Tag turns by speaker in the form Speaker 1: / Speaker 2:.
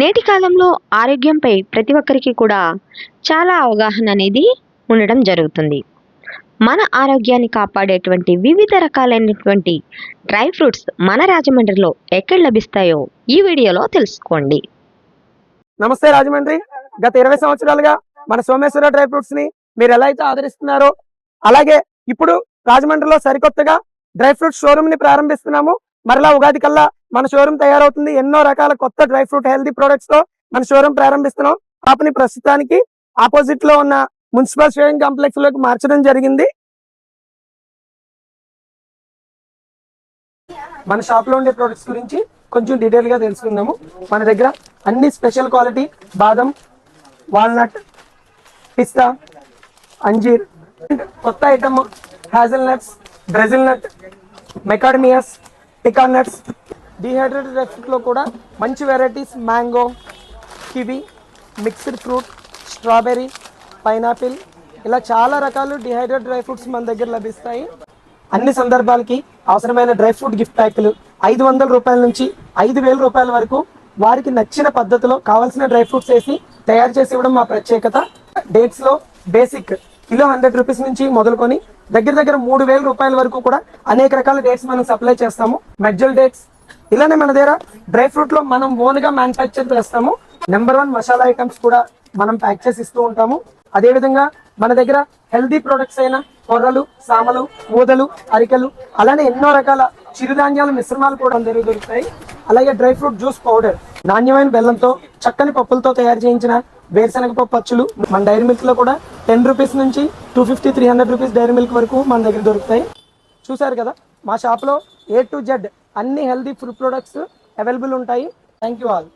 Speaker 1: నేటి కాలంలో ఆరోగ్యంపై ప్రతి ఒక్కరికి కూడా చాలా అవగాహన అనేది ఉండడం జరుగుతుంది. మన ఆరోగ్యాన్ని కాపాడేటువంటి వివిధ రకాలైనటువంటి డ్రై ఫ్రూట్స్ మన రాజమండ్రిలో ఎక్కడ లభిస్తాయో ఈ వీడియోలో తెలుసుకోండి.
Speaker 2: నమస్తే రాజమండ్రి. గత ఇరవై సంవత్సరాలుగా మన సోమేశ్వర డ్రై ఫ్రూట్స్ని మీరు ఎలా అయితే ఆదరిస్తున్నారో అలాగే ఇప్పుడు రాజమండ్రిలో సరికొత్తగా డ్రై ఫ్రూట్ షోరూమ్ని ప్రారంభిస్తున్నాము. మరలా ఉగాది కల్లా మన షోరూమ్ తయారవుతుంది. ఎన్నో రకాల కొత్త డ్రై ఫ్రూట్ హెల్దీ ప్రొడక్ట్స్తో మన షోరూమ్ ప్రారంభిస్తున్నాం. పాపని ప్రస్తుతానికి ఆపోజిట్లో ఉన్న మున్సిపల్ షోయింగ్ కాంప్లెక్స్లోకి మార్చడం జరిగింది. మన షాప్లో ఉండే ప్రొడక్ట్స్ గురించి కొంచెం డీటెయిల్గా తెలుసుకుందాము. మన దగ్గర అన్ని స్పెషల్ క్వాలిటీ బాదం వాల్నట్ పిస్తా అంజీర్ కొత్త item hazel nuts brazil nut macadamias pecan nuts dehydrated dry కూడా మంచి varieties mango kiwi mixed fruit strawberry pineapple ఇలా చాలా రకాలు డిహైడ్రేట్ డ్రై ఫ్రూట్స్ మన దగ్గర లభిస్తాయి. అన్ని సందర్భాలకి అవసరమైన డ్రై ఫ్రూట్ గిఫ్ట్ ప్యాకులు ఐదు వందల రూపాయల నుంచి ఐదు వేల రూపాయల వరకు వారికి నచ్చిన పద్ధతిలో కావాల్సిన డ్రై ఫ్రూట్స్ వేసి తయారు చేసి ఇవ్వడం మా ప్రత్యేకత. డేట్స్లో బేసిక్ కిలో హండ్రెడ్ రూపీస్ నుంచి మొదలుకొని దగ్గర దగ్గర మూడు వేల రూపాయల వరకు కూడా అనేక రకాల డేట్స్ మనం సప్లై చేస్తాము. మెజ్జల్ డేట్స్ ఇలానే మన దగ్గర డ్రై ఫ్రూట్లో మనం ఓన్గా మ్యానుఫ్యాక్చర్ చేస్తాము. నెంబర్ వన్ మసాలా ఐటమ్స్ కూడా మనం ప్యాక్ చేసి ఇస్తూ ఉంటాము. అదే విధంగా మన దగ్గర హెల్దీ ప్రొడక్ట్స్ అయిన కొర్రలు సామలు ఊదలు అరికెలు అలానే ఎన్నో రకాల చిరుధాన్యాల మిశ్రమాలు కూడా అందరూ దొరుకుతాయి. అలాగే డ్రై ఫ్రూట్ జ్యూస్ పౌడర్ నాణ్యమైన బెల్లంతో చక్కని పప్పులతో తయారు చేయించిన వేరుశనగ పప్పు అచ్చులు మన డైరీ మిల్క్లో కూడా టెన్ రూపీస్ నుంచి two fifty three hundred rupees dairy milk వరకు మన దగ్గర దొరుకుతాయి. చూసారు కదా? మా షాప్లో ఏ టు జెడ్ అన్ని హెల్దీ ఫుడ్ ప్రొడక్ట్స్ అవైలబుల్ ఉంటాయి. Thank you all.